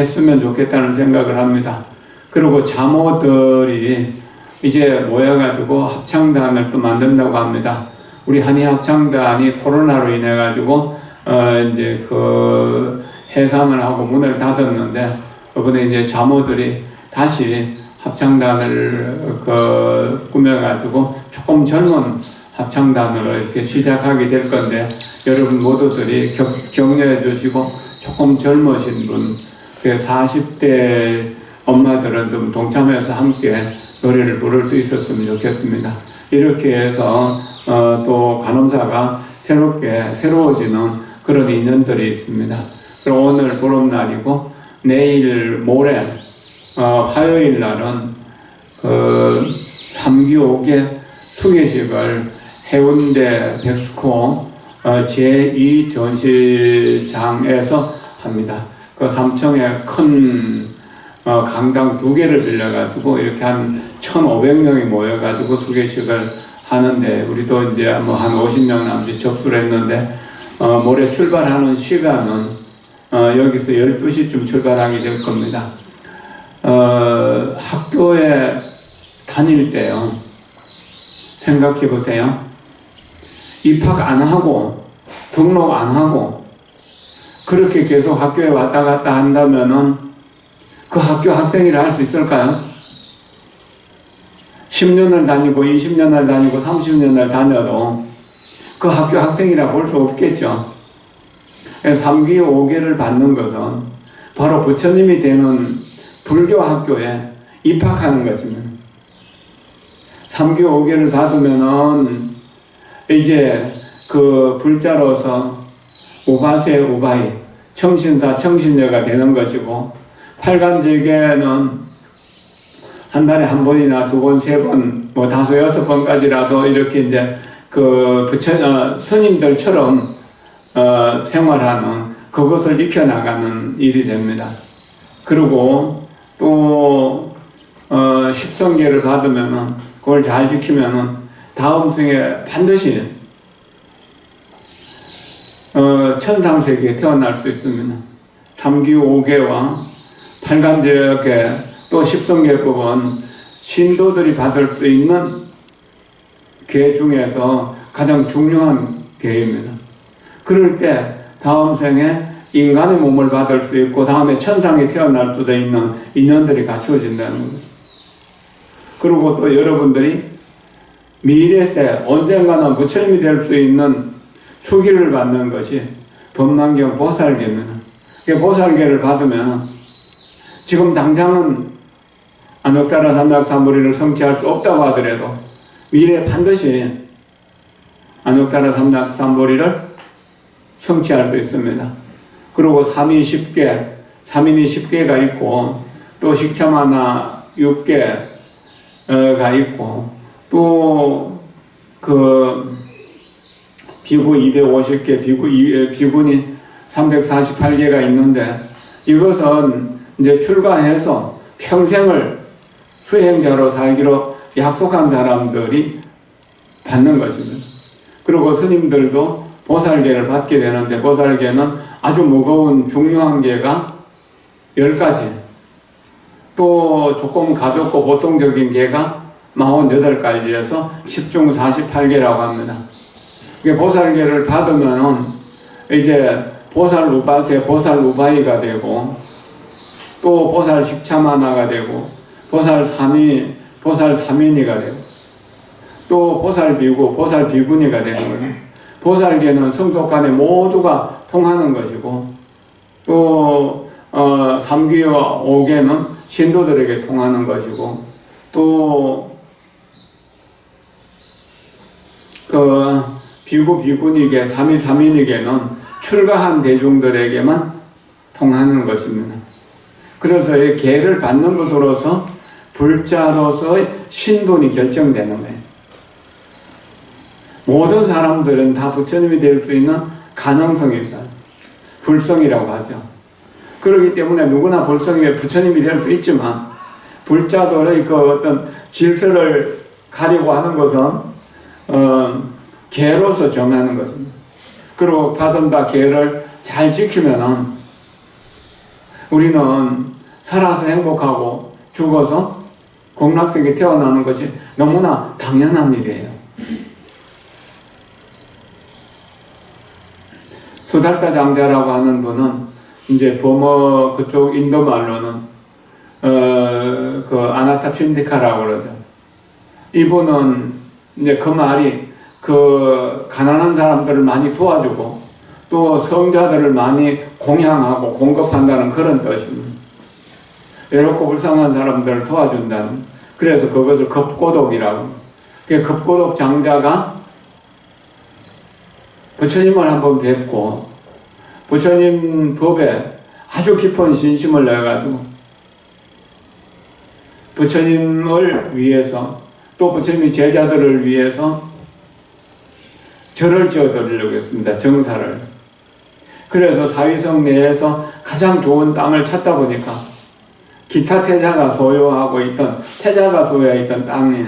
했으면 좋겠다는 생각을 합니다. 그리고 자모들이 이제 모여가지고 합창단을 또 만든다고 합니다. 우리 한의 합창단이 코로나로 인해 가지고 어 이제 그 해산을 하고 문을 닫았는데 이번에 이제 자모들이 다시 합창단을 그 꾸며가지고 조금 젊은 합창단으로 이렇게 시작하게 될 건데 여러분 모두들이 격, 격려해 주시고 조금 젊으신 분, 그 40대 엄마들은 좀 동참해서 함께 노래를 부를 수 있었으면 좋겠습니다. 이렇게 해서 어, 또 간호사가 새롭게 새로워지는 그런 인연들이 있습니다. 그리고 오늘 보름날이고 내일 모레 어, 화요일 날은 그 3기 5개 수계식을 해운대 백스코 어, 제2 전시장에서 합니다. 그 삼청에 큰 어, 강당 두 개를 빌려가지고 이렇게 한 1,500명이 모여가지고 수계식을 하는데 우리도 이제 뭐 한 50명 남짓 접수를 했는데 어, 모레 출발하는 시간은 어, 여기서 12시쯤 출발하게 될 겁니다. 어, 학교에 다닐 때요. 생각해 보세요. 입학 안 하고 등록 안 하고 그렇게 계속 학교에 왔다 갔다 한다면은 그 학교 학생이라 할 수 있을까요? 10년을 다니고 20년을 다니고 30년을 다녀도 그 학교 학생이라 볼 수 없겠죠. 3기 5개를 받는 것은 바로 부처님이 되는 불교 학교에 입학하는 것입니다. 3기 5개를 받으면은 이제 그 불자로서 우바세 우바이 청신사 청신녀가 되는 것이고 팔간절개는 한 달에 한 번이나 두 번, 세 번, 뭐 다섯, 여섯 번까지라도 이렇게 이제 그 부처, 어, 스님들처럼 어, 생활하는 그것을 익혀나가는 일이 됩니다. 그리고 또, 어, 십성계를 받으면은 그걸 잘 지키면은 다음 생에 반드시 어, 천상세계에 태어날 수 있습니다. 3기 5개와 8간제계 또 10성계급은 신도들이 받을 수 있는 계 중에서 가장 중요한 계입니다. 그럴 때 다음 생에 인간의 몸을 받을 수 있고 다음에 천상에 태어날 수도 있는 인연들이 갖추어진다는 거죠. 그리고 또 여러분들이 미래세 언젠가는 부처님이 될 수 있는 수기를 받는 것이 법만경 보살계입니다. 보살계를 받으면 지금 당장은 안옥사라 삼락삼보리를 성취할 수 없다고 하더라도 미래에 반드시 안옥사라 삼락삼보리를 성취할 수 있습니다. 그리고 3인 10개, 3인이 10개가 있고 또 식참하나 6개가 있고 또그 비구 250개, 비구, 비군이 348개가 있는데 이것은 이제 출가해서 평생을 수행자로 살기로 약속한 사람들이 받는 것입니다. 그리고 스님들도 보살계를 받게 되는데 보살계는 아주 무거운 중요한 계가 10가지 또 조금 가볍고 보통적인 계가 48가지에서 10중 48개라고 합니다. 보살계를 받으면 이제 보살 우바세, 보살 우바이가 되고 또 보살 식차마나가 되고 보살 삼이, 보살 삼인이가 되고 또 보살 비구, 보살 비구니가 되는 거예요. 보살계는 성속간에 모두가 통하는 것이고 또 어, 삼기와 오계는 신도들에게 통하는 것이고 또그 비구 비구니계, 삼위 삼인에게는 출가한 대중들에게만 통하는 것입니다. 그래서 이 계를 받는 것으로서 불자로서의 신분이 결정되는 거예요. 모든 사람들은 다 부처님이 될 수 있는 가능성이 있어요. 불성이라고 하죠. 그렇기 때문에 누구나 불성이 부처님이 될 수 있지만 불자도의 그 어떤 질서를 가리고 하는 것은 어, 개로서 정하는 것입니다. 그리고 받은 바 개를 잘 지키면은 우리는 살아서 행복하고 죽어서 공락색에 태어나는 것이 너무나 당연한 일이에요. 수달타 장자라고 하는 분은 이제 버머 그쪽 인도 말로는 어그 아나타 핀디카라고 그러죠. 이분은 이제 그 말이 그 가난한 사람들을 많이 도와주고 또 성자들을 많이 공양하고 공급한다는 그런 뜻입니다. 외롭고 불쌍한 사람들을 도와준다는 그래서 그것을 급고독이라고 그 급고독 장자가 부처님을 한번 뵙고 부처님 법에 아주 깊은 신심을 내가지고 부처님을 위해서 또 부처님의 제자들을 위해서 절을 지어 드리려고 했습니다. 정사를. 그래서 사위성 내에서 가장 좋은 땅을 찾다 보니까 기타 태자가 소유하고 있던 태자가 소유했던 땅이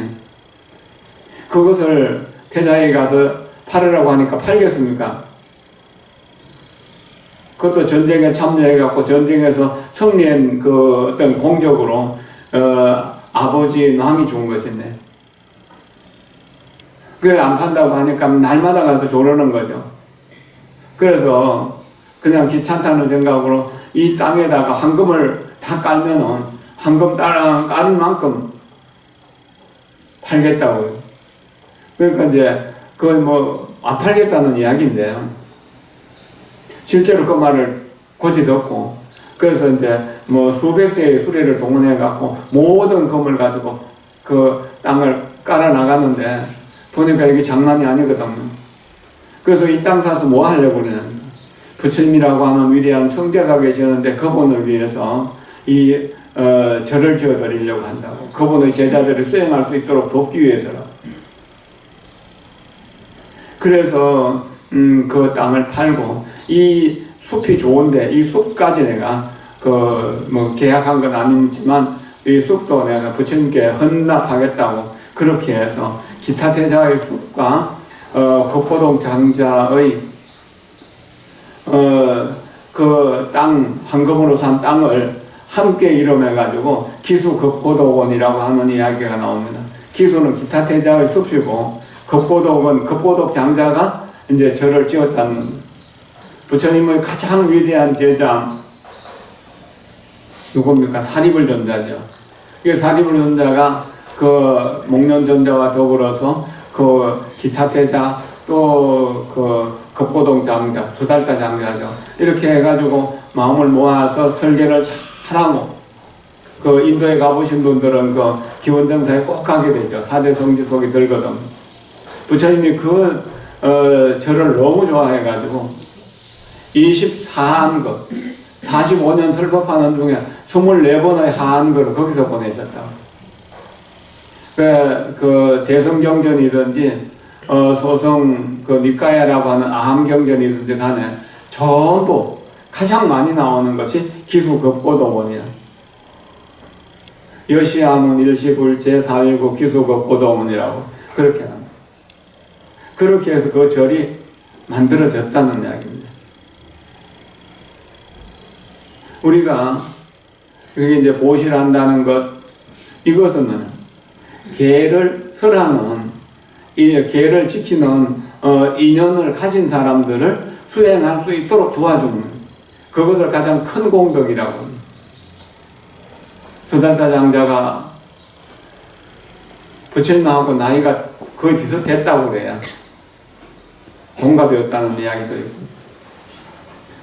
그것을 태자에 가서 팔으라고 하니까 팔겠습니까? 그것도 전쟁에 참여해갖고 전쟁에서 승리한 그 어떤 공적으로 어, 아버지 왕이 좋은 것인데 그래 안 판다고 하니까 날마다 가서 조르는 거죠. 그래서 그냥 귀찮다는 생각으로 이 땅에다가 황금을 다 깔면은 황금 따라 깔은 만큼 팔겠다고요. 그러니까 이제 그건 뭐안 팔겠다는 이야기인데요. 실제로 그 말을 고지 듣고 그래서 이제 뭐 수백 대의 수레를 동원해 갖고 모든 금을 가지고 그 땅을 깔아 나가는데 보니까 이게 장난이 아니거든요. 그래서 이 땅 사서 뭐 하려고 그러냐. 부처님이라고 하는 위대한 청자가 계시는데 그분을 위해서 이 어, 절을 지어 드리려고 한다고. 그분의 제자들을 수행할 수 있도록 돕기 위해서라. 그래서 음, 그 땅을 팔고 이 숲이 좋은데 이 숲까지 내가 그 뭐 계약한 건 아니지만 이 숲도 내가 부처님께 헌납하겠다고 그렇게 해서 기타 대자의 숲과 어, 거포동 장자의 어, 그 땅 황금으로 산 땅을 함께 이름해 가지고 기수 급고독원이라고 하는 이야기가 나옵니다. 기수는 기타 대자의 숲이고 급고독은 급고독 장자가 이제 절을 지었다는 부처님의 가장 위대한 제자 누굽니까? 사리불 전자죠. 이 사리불 전자가 그 목련 전자와 더불어서 그 기타 대자 또 그 급고동 장자, 수달타 장자죠. 이렇게 해가지고 마음을 모아서 설계를 잘하고 그 인도에 가보신 분들은 그 기원정사에 꼭 가게 되죠. 사대 성지 속에 들거든. 부처님이 그 어, 저를 너무 좋아해가지고 24한 것, 45년 설법하는 중에 24번의 하한글을 거기서 보내셨다. 그, 그 대성경전이든지 어, 소성 그 니까야라고 하는 아함경전이든지 간에 전부 가장 많이 나오는 것이 기수급고도문이야. 여시아문 일시불 제4위국 기수급고도문이라고 그렇게 합니다. 그렇게 해서 그 절이 만들어졌다는 이야기입니다. 우리가 여기 이제 보시한다는 것 이것은 뭐냐? 계를 설하는 이 계를 지키는 어, 인연을 가진 사람들을 수행할 수 있도록 도와주는 그것을 가장 큰 공덕이라고 합니다. 수달타 장자가 부처님하고 나이가 거의 비슷했다고 그래요. 동갑이었다는 이야기도 있고.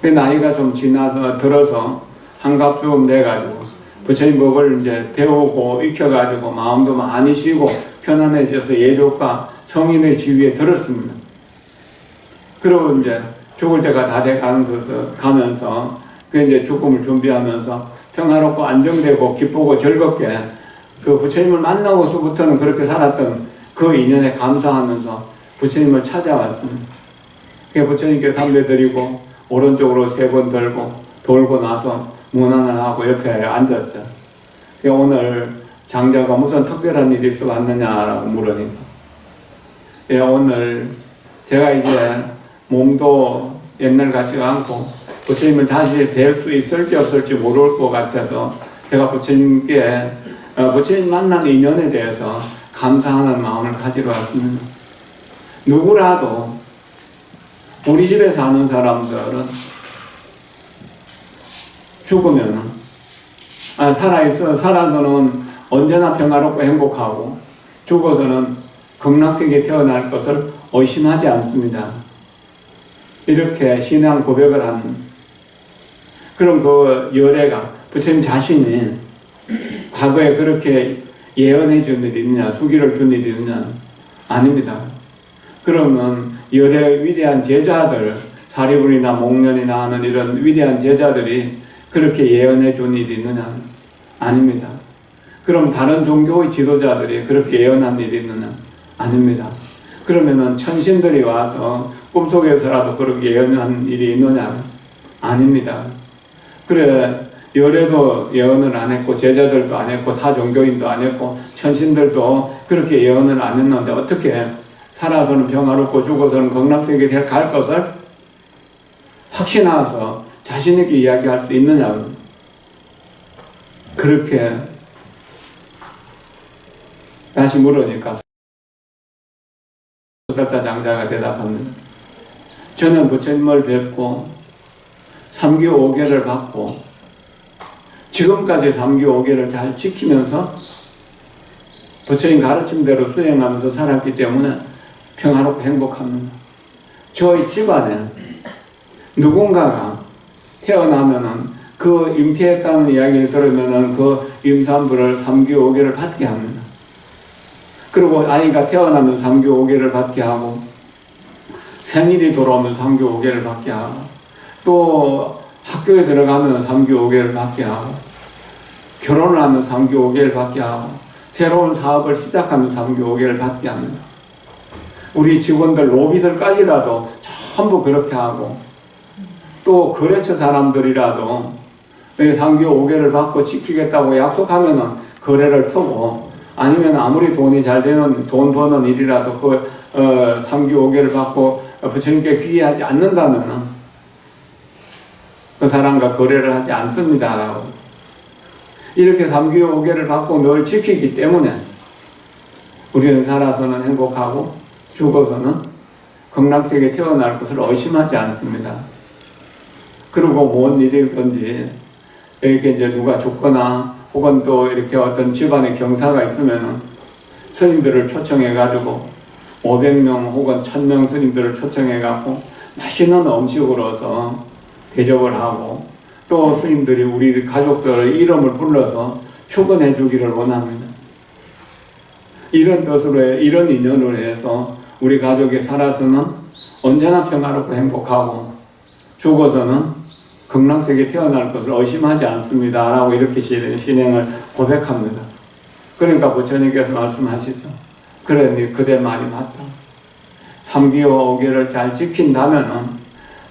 그 나이가 좀 지나서 들어서 한갑 좀 돼가지고 부처님 법을 이제 배우고 익혀가지고 마음도 많이 쉬고 편안해져서 예족과 성인의 지위에 들었습니다. 그리고 이제 죽을 때가 다 돼 가는 것을 가면서 그 이제 죽음을 준비하면서 평화롭고 안정되고 기쁘고 즐겁게 그 부처님을 만나고서부터는 그렇게 살았던 그 인연에 감사하면서 부처님을 찾아왔습니다. 그 부처님께 삼배 드리고 오른쪽으로 세번 들고 돌고 나서 문안을 하고 옆에 앉았죠. 그 오늘 장자가 무슨 특별한 일이 있어 왔느냐라고 물으니까 예, 오늘 제가 이제 몸도 옛날 같지가 않고 부처님을 다시 뵐 수 있을지 없을지 모를 것 같아서 제가 부처님께 어, 부처님 만난 인연에 대해서 감사하는 마음을 가지러 왔습니다. 누구라도 우리 집에 사는 사람들은 죽으면 아, 살아있어 살아서는 언제나 평화롭고 행복하고 죽어서는 극락세계에 태어날 것을 의심하지 않습니다. 이렇게 신앙 고백을 하는 그럼 그 열애가 부처님 자신이 과거에 그렇게 예언해 준 일이 있느냐 수기를 준 일이 있느냐 아닙니다. 그러면 열애 위대한 제자들 사리불이나 목련이나 하는 이런 위대한 제자들이 그렇게 예언해 준 일이 있느냐 아닙니다. 그럼 다른 종교의 지도자들이 그렇게 예언한 일이 있느냐 아닙니다. 그러면은 천신들이 와서 꿈속에서라도 그렇게 예언한 일이 있느냐 아닙니다. 그래 열애도 예언을 안 했고 제자들도 안 했고 타 종교인도 안 했고 천신들도 그렇게 예언을 안 했는데 어떻게 살아서는 평화롭고 죽어서는 극락세계에 갈 것을 확신하서 자신 있게 이야기할 수 있느냐 그렇게 다시 물으니까 소설자 장자가 대답합니다. 저는 부처님을 뵙고 3교 5개를 받고 지금까지 3교 5개를 잘 지키면서 부처님 가르침대로 수행하면서 살았기 때문에 평화롭고 행복합니다. 저희 집안에 누군가가 태어나면은 그 잉태했다는 이야기를 들으면은 그 임산부를 3교 5개를 받게 합니다. 그리고 아이가 태어나면 3교 5개를 받게 하고 생일이 돌아오면 3교 5개를 받게 하고 또 학교에 들어가면 3교 5개를 받게 하고 결혼을 하면 3교 5개를 받게 하고 새로운 사업을 시작하면 3교 5개를 받게 합니다. 우리 직원들 로비들까지라도 전부 그렇게 하고 또 거래처 사람들이라도 3교 5개를 받고 지키겠다고 약속하면은 거래를 서고 아니면 아무리 돈이 잘 되는 돈 버는 일이라도 그 어, 3교 5개를 받고 부처님께 귀의하지 않는다면은 그 사람과 거래를 하지 않습니다라고 이렇게 3교 5개를 받고 늘 지키기 때문에 우리는 살아서는 행복하고 죽어서는 극락세계에 태어날 것을 의심하지 않습니다. 그리고 뭔 일이든지 이렇게 이제 누가 죽거나 혹은 또 이렇게 어떤 집안에 경사가 있으면은 스님들을 초청해 가지고 500명 혹은 1000명 스님들을 초청해 갖고 맛있는 음식으로서 대접을 하고 또 스님들이 우리 가족들의 이름을 불러서 축원해 주기를 원합니다. 이런 뜻으로 해, 이런 인연으로 해서 우리 가족이 살아서는 언제나 평화롭고 행복하고 죽어서는 극락 세계에 태어날 것을 의심하지 않습니다. 라고 이렇게 신행을 고백합니다. 그러니까 부처님께서 말씀하시죠. 그래, 네 그대 말이 맞다. 3기와 5기를 잘 지킨다면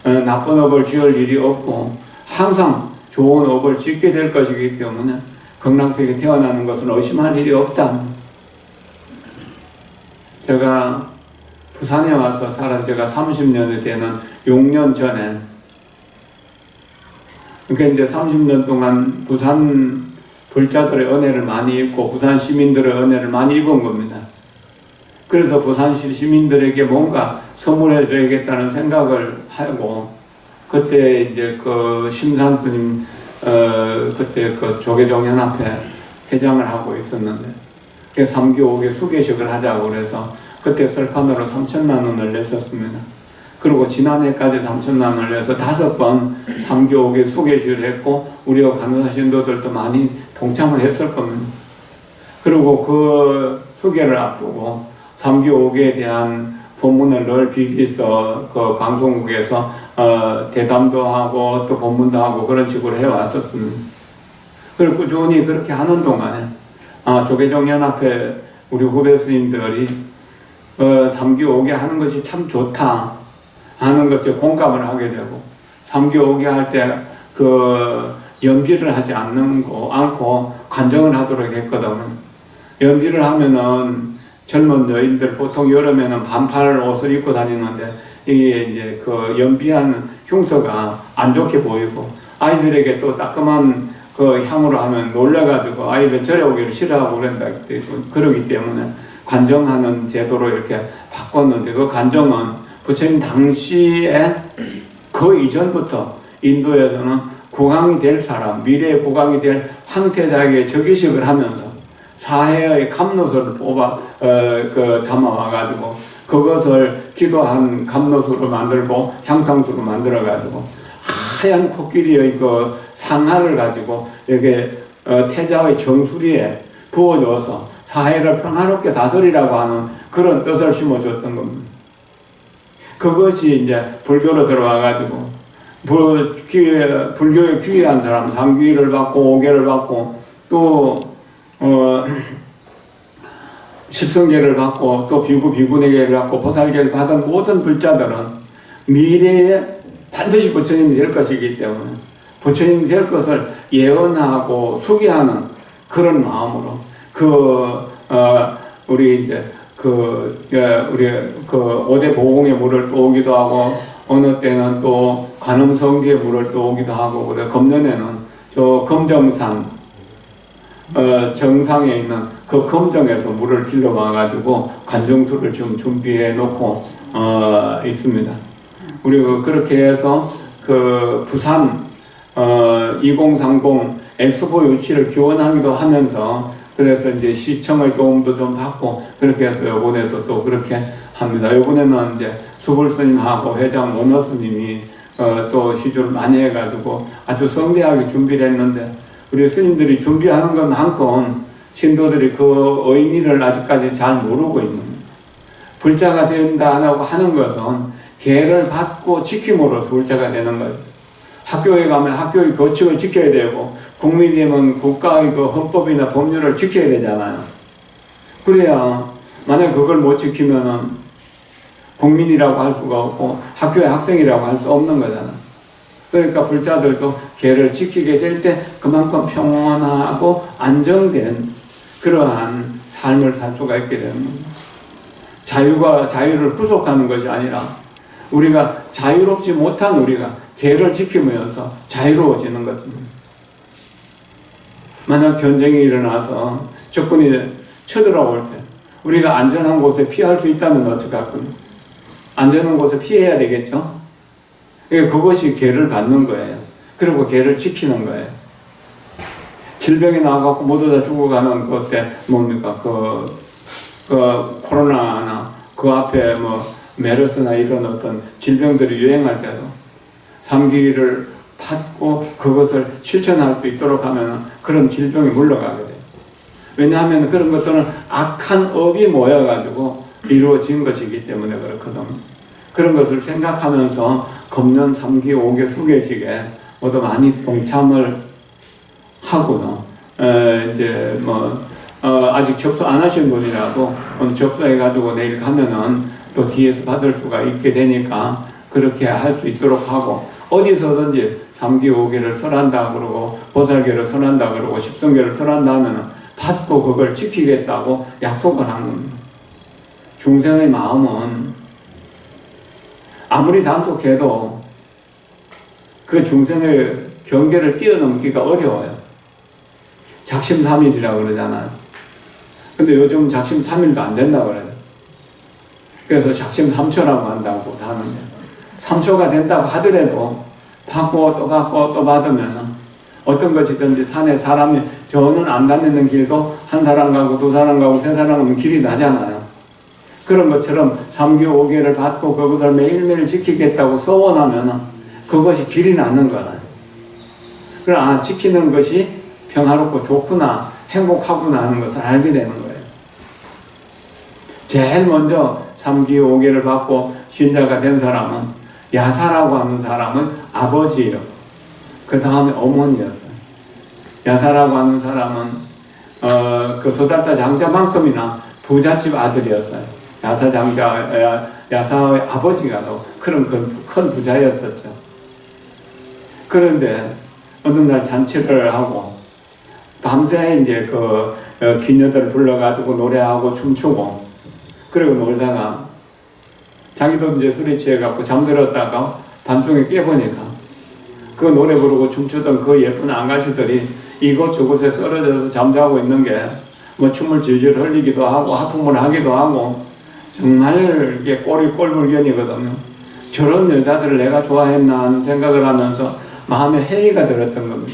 어, 나쁜 업을 지을 일이 없고 항상 좋은 업을 짓게 될 것이기 때문에 극락세계에 태어나는 것은 의심할 일이 없다. 제가 부산에 와서 살은 제가 30년이 되는 6년 전에 그러니까 이제 30년 동안 부산 불자들의 은혜를 많이 입고 부산 시민들의 은혜를 많이 입은 겁니다. 그래서 부산 시민들에게 뭔가 선물해 줘야겠다는 생각을 하고 그때 이제 그 심산 스님 어 그때 그 조계종 연합회 회장을 하고 있었는데 그 3교 5개 수계식을 하자고 그래서 그때 설판으로 3천만 원을 냈었습니다. 그리고 지난해까지 3천만 원을 내서 다섯 번 3교 5개 수계식을 했고 우리가 간호사 신도들도 많이 동참을 했을 겁니다. 그리고 그 수계를 앞두고 3교 5개에 대한 본문을 늘 BB에서 그 방송국에서 어, 대담도 하고 또 본문도 하고 그런 식으로 해왔었습니다. 그리고 꾸준히 그렇게 하는 동안에 아, 조계종 연합회 우리 후배 스님들이 어, 3교 5개 하는 것이 참 좋다 하는 것에 공감을 하게 되고 3교 5개 할때 그 연비를 하지 않는 거 않고 관정을 하도록 했거든. 연비를 하면은 젊은 여인들 보통 여름에는 반팔 옷을 입고 다니는데 이게 이제 그 연비한 흉터가 안 좋게 보이고 아이들에게 또 따끔한 그 향으로 하면 놀래가지고 아이들 절에 오기를 싫어하고 그런다 그러기 때문에 관정하는 제도로 이렇게 바꿨는데 그 관정은 부처님 당시에 그 이전부터 인도에서는 국왕이 될 사람, 미래의 국왕이 될 황태자에게 적의식을 하면서 사해의 감로소를 뽑아 어, 그 담아와 가지고 그것을 기도한 감로소로 만들고 향상수로 만들어 가지고 하얀 코끼리의 그 상하를 가지고 이게 어, 태자의 정수리에 부어줘서 사해를 평화롭게 다스리라고 하는 그런 뜻을 심어줬던 겁니다. 그것이 이제 불교로 들어와 가지고 불, 귀에, 불교에 귀한 사람 상귀를 받고 오계를 받고 또 어, 십성계를 받고 또 비구 비구네계를 받고 보살계를 받은 모든 불자들은 미래에 반드시 부처님이 될 것이기 때문에 부처님이 될 것을 예언하고 수기하는 그런 마음으로 그 어, 우리 이제 그 예, 우리 그 오대 보공의 물을 또 오기도 하고 어느 때는 또 관음성지의 물을 또 오기도 하고 그래 금년에는 저 금정산 어, 정상에 있는 그 검정에서 물을 길러와 가지고 관정수를 지금 준비해 놓고 어, 있습니다. 우리 그 그렇게 해서 그 부산 어, 2030 엑스포 유치를 기원하기도 하면서 그래서 이제 시청의 도움도 좀 받고 그렇게 해서 요번에도 또 그렇게 합니다. 요번에는 이제 수불 스님하고 회장 원호 스님이 어, 또 시주를 많이 해가지고 아주 성대하게 준비를 했는데 우리 스님들이 준비하는 건 많고 신도들이 그 의미를 아직까지 잘 모르고 있는. 불자가 된다 안 하고 하는 것은 계를 받고 지킴으로써 불자가 되는 거예요. 학교에 가면 학교의 교칙을 지켜야 되고 국민이 되면 국가의 그 헌법이나 법률을 지켜야 되잖아요. 그래야 만약 그걸 못 지키면은 국민이라고 할 수가 없고 학교의 학생이라고 할 수 없는 거잖아. 그러니까 불자들도 계를 지키게 될 때 그만큼 평온하고 안정된 그러한 삶을 살 수가 있게 되는 겁니다. 자유가 자유를 구속하는 것이 아니라 우리가 자유롭지 못한 우리가 계를 지키면서 자유로워지는 것입니다. 만약 전쟁이 일어나서 적군이 쳐들어올 때 우리가 안전한 곳에 피할 수 있다면 어떡할까요? 안전한 곳에 피해야 되겠죠? 그것이 개를 받는 거예요. 그리고 개를 지키는 거예요. 질병이 나와갖고 모두 다 죽어가는 그때 뭡니까? 그, 그 코로나나 그 앞에 뭐 메르스나 이런 어떤 질병들이 유행할 때도 삼기를 받고 그것을 실천할 수 있도록 하면 그런 질병이 물러가게 돼요. 왜냐하면 그런 것들은 악한 업이 모여가지고 이루어진 것이기 때문에 그렇거든. 그런 것을 생각하면서 금년 3기, 5기, 수계식에 모두 많이 동참을 하고요. 에, 이제 뭐 어, 아직 접수 안 하신 분이라도 오늘 접수해가지고 내일 가면은 또 뒤에서 받을 수가 있게 되니까 그렇게 할 수 있도록 하고 어디서든지 3기, 5기를 설한다 그러고 보살계를 설한다 그러고 십성계를 설한다 하면은 받고 그걸 지키겠다고 약속을 한 겁니다. 중생의 마음은 아무리 단속해도 그 중생의 경계를 뛰어넘기가 어려워요. 작심삼일이라고 그러잖아요. 근데 요즘 작심삼일도 안 된다고 그래요. 그래서 작심삼초라고 한다고 하는데 3초가 된다고 하더라도 받고 또 받고 또 받으면 어떤 것이든지 산에 사람이 저는 안 다니는 길도 한 사람 가고 두 사람 가고 세 사람 가면 길이 나잖아요. 그런 것처럼 3교 5개를 받고 그것을 매일매일 지키겠다고 소원하면 그것이 길이 나는 거예요. 그럼 아 지키는 것이 평화롭고 좋구나 행복하구나 하는 것을 알게 되는 거예요. 제일 먼저 3기 5개를 받고 신자가 된 사람은 야사라고 하는 사람은 아버지예요. 그 다음에 어머니였어요. 야사라고 하는 사람은 어, 그 소달타 장자만큼이나 부잣집 아들이었어요. 야사 장자 야사의 아버지가 그런 큰 부자였었죠. 그런데 어느 날 잔치를 하고 밤새 이제 그 어, 기녀들 불러가지고 노래하고 춤추고 그리고 놀다가 자기도 이제 술에 취해갖고 잠들었다가 밤중에 깨보니까 그 노래 부르고 춤추던 그 예쁜 안가시들이 이곳 저곳에 쓰러져서 잠자고 있는 게 뭐 춤을 질질 흘리기도 하고 하품을 하기도 하고 정말 이게 꼬리 꼴불견이거든요. 저런 여자들을 내가 좋아했나 하는 생각을 하면서 마음에 회의가 들었던 겁니다.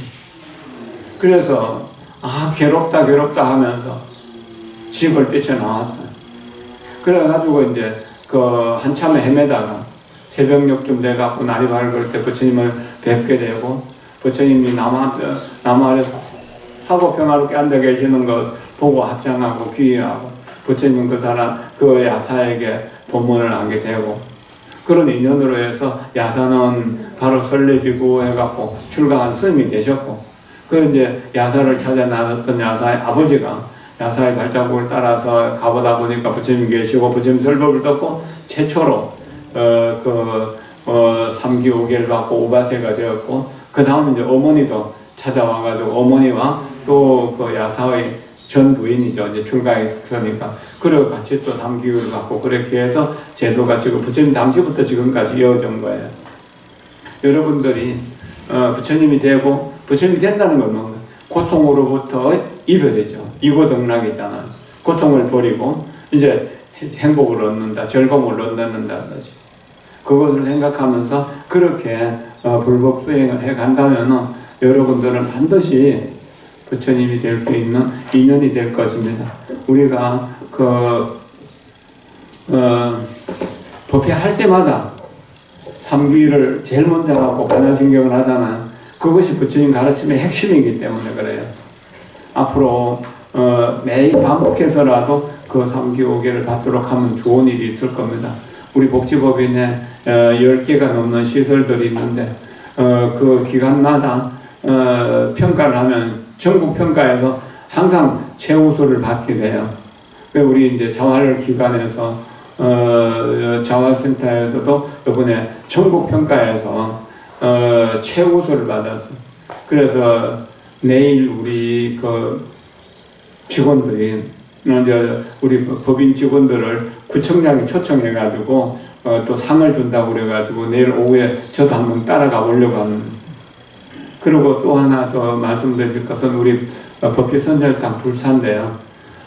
그래서 아 괴롭다 괴롭다 하면서 집을 뛰쳐나왔어요. 그래가지고 이제 그 한참에 헤매다가 새벽녘쯤 돼갖고 날이 밝을 때 부처님을 뵙게 되고 부처님이 나무, 나무 아래서 하고 평화롭게 앉아 계시는 것 보고 합장하고 귀의하고 부처님 그 사람 그 야사에게 법문을 하게 되고 그런 인연으로 해서 야사는 바로 설레비고 해갖고 출가한 스님이 되셨고 그 이제 야사를 찾아 나섰던 야사의 아버지가 야사의 발자국을 따라서 가보다 보니까 부처님 계시고 부처님 설법을 듣고 최초로 어 그 어, 삼기 오계를 받고 오바세가 되었고 그 다음 이제 어머니도 찾아와가지고 어머니와 또 그 야사의 전 부인이죠 이제 출가했으니까 그리고 같이 또 삼기를 받고 그렇게 해서 제도가 지금 부처님 당시부터 지금까지 이어진 거예요. 여러분들이 어, 부처님이 되고 부처님이 된다는 건 뭔가 고통으로부터 이별이죠. 이고등락이잖아요. 고통을 버리고 이제 행복을 얻는다, 즐거움을 얻는다. 그것을 생각하면서 그렇게 어, 불법 수행을 해 간다면은 여러분들은 반드시 부처님이 될 수 있는 인연이 될 것입니다. 우리가 그 어, 법회할 때마다 삼귀를 제일 먼저 하고 반야신경을 하잖아요. 그것이 부처님 가르침의 핵심이기 때문에 그래요. 앞으로 어, 매일 반복해서라도 그 삼기오계를 받도록 하면 좋은 일이 있을 겁니다. 우리 복지법인에 어, 10개가 넘는 시설들이 있는데 어, 그 기간마다 어, 평가를 하면 전국 평가에서 항상 최우수를 받게 돼요. 그 우리 이제 자활 기관에서 어, 자활센터에서도 이번에 전국 평가에서 어, 최우수를 받았어요. 그래서 내일 우리 그 직원들이 이제 우리 법인 직원들을 구청장이 초청해가지고 어, 또 상을 준다고 그래가지고 내일 오후에 저도 한번 따라가 보려고 합니다. 그리고 또 하나 더 말씀드릴 것은 우리 법비 선절단 불사인데요.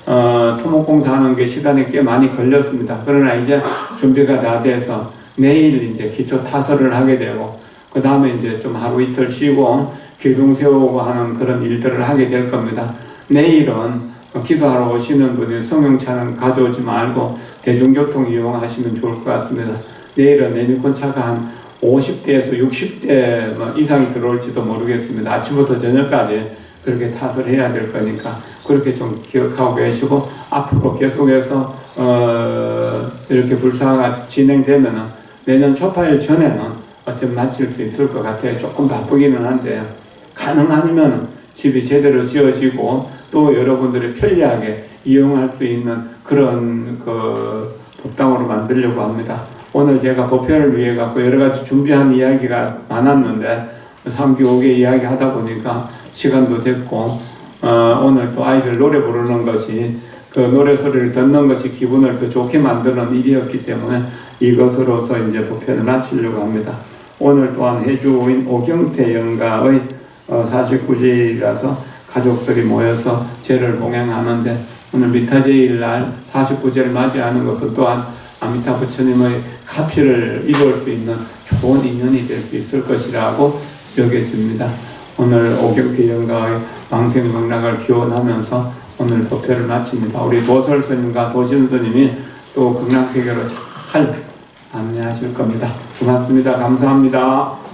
어, 토목공사 하는 게 시간이 꽤 많이 걸렸습니다. 그러나 이제 준비가 다 돼서 내일 이제 기초 타설을 하게 되고 그 다음에 이제 좀 하루 이틀 쉬고 기둥 세우고 하는 그런 일들을 하게 될 겁니다. 내일은 기도하러 오시는 분이 성형차는 가져오지 말고 대중교통 이용하시면 좋을 것 같습니다. 내일은 내미콘차가 한 50대에서 60대 뭐 이상이 들어올지도 모르겠습니다. 아침부터 저녁까지 그렇게 탓을 해야 될 거니까 그렇게 좀 기억하고 계시고 앞으로 계속해서 어 이렇게 불사가 진행되면은 내년 초파일 전에는 어쩜 마칠 수 있을 것 같아요. 조금 바쁘기는 한데 가능하면 집이 제대로 지어지고 또 여러분들이 편리하게 이용할 수 있는 그런 그 법당으로 만들려고 합니다. 오늘 제가 법회를 위해 갖고 여러 가지 준비한 이야기가 많았는데 3기 5개 이야기 하다 보니까 시간도 됐고 어, 오늘 또 아이들 노래 부르는 것이 그 노래 소리를 듣는 것이 기분을 더 좋게 만드는 일이었기 때문에 이것으로서 이제 법회를 마치려고 합니다. 오늘 또한 해주인 오경태 영가의 어, 49제이라서 가족들이 모여서 제를 봉행하는데 오늘 미타제일 날 49제를 맞이하는 것은 또한 아미타 부처님의 카피를 이룰 수 있는 좋은 인연이 될 수 있을 것이라고 여겨집니다. 오늘 오경태 영가의 망생명락을 기원하면서 오늘 법회를 마칩니다. 우리 도설 스님과 도신 스님이 또 극락세계로 잘 안내하실 겁니다. 고맙습니다. 감사합니다.